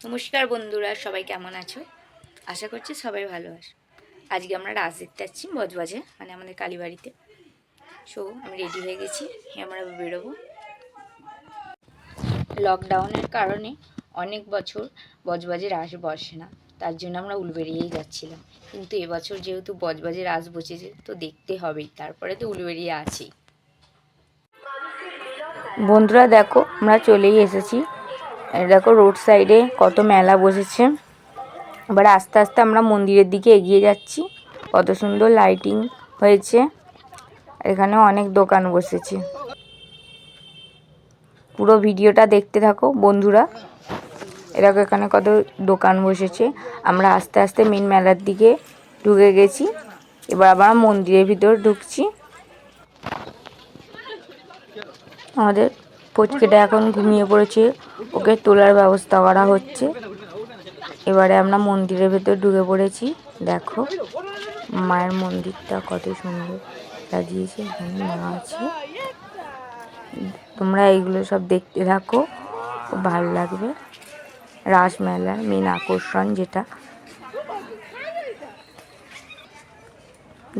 নমস্কার বন্ধুরা, সবাই কেমন আছো? আশা করছি সবাই ভালো আছো। আজকে আমরা রাস দেখতে যাচ্ছি বজবাজে মানে আমাদের কালীবাড়িতে। সো আমি রেডি হয়ে গেছি আমরা বেরোবো। লকডাউনের কারণে অনেক বছর বজবাজে রাস বসে না, তার জন্য আমরা উলবেরিয়েই যাচ্ছিলাম। কিন্তু এবছর যেহেতু বজবাজে রাস বসেছে, তো দেখতে হবেই, তারপরে তো উলবেরিয়া আছেই। বন্ধুরা, দেখো, আমরা চলেই এসেছি দেখো রোড সাইডে কত মেলা বসেছে। এবার আস্তে আস্তে আমরা মন্দিরের দিকে এগিয়ে যাচ্ছি। কত সুন্দর লাইটিং হয়েছে। এখানে অনেক দোকান বসেছে। পুরো ভিডিওটা দেখতে থাকো বন্ধুরা। এরকম এখানে কত দোকান বসেছে। আমরা আস্তে আস্তে মেন মেলার দিকে ঢুকে গেছি। এবার আবার মন্দিরের ভিতর ঢুকছি। আমাদের পুচকেটা এখন ঘুমিয়ে পড়েছে। ওকে তোলার ব্যবস্থা করা হচ্ছে। এবারে আমরা মন্দিরের ভেতর ঢুকে পড়েছি। দেখো, মায়ের মন্দিরটা কত সুন্দর সাজিয়েছে, এখানে মা আছে। তোমরা এইগুলো সব দেখতে থাকো খুব ভালো লাগবে। রাসমেলার মেন আকর্ষণ যেটা।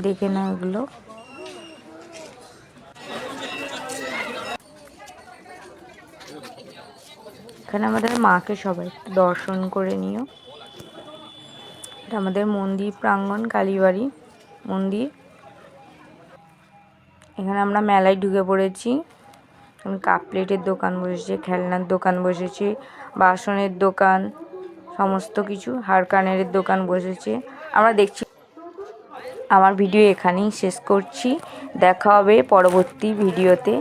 দেখে নাও এগুলো। এখানে আমাদের মাকে সবাই দর্শন করে নিও। এটা আমাদের মন্দির প্রাঙ্গণ, কালীবাড়ি মন্দির। এখানে আমরা মেলায় ঢুকে পড়েছি। কাপ প্লেটের দোকান বসেছে, খেলনার দোকান বসেছে, বাসনের দোকান, সমস্ত কিছু, হার কানের দোকান বসেছে। আমরা দেখছি, আমার ভিডিও এখানেই শেষ করছি। দেখা হবে পরবর্তী ভিডিওতে।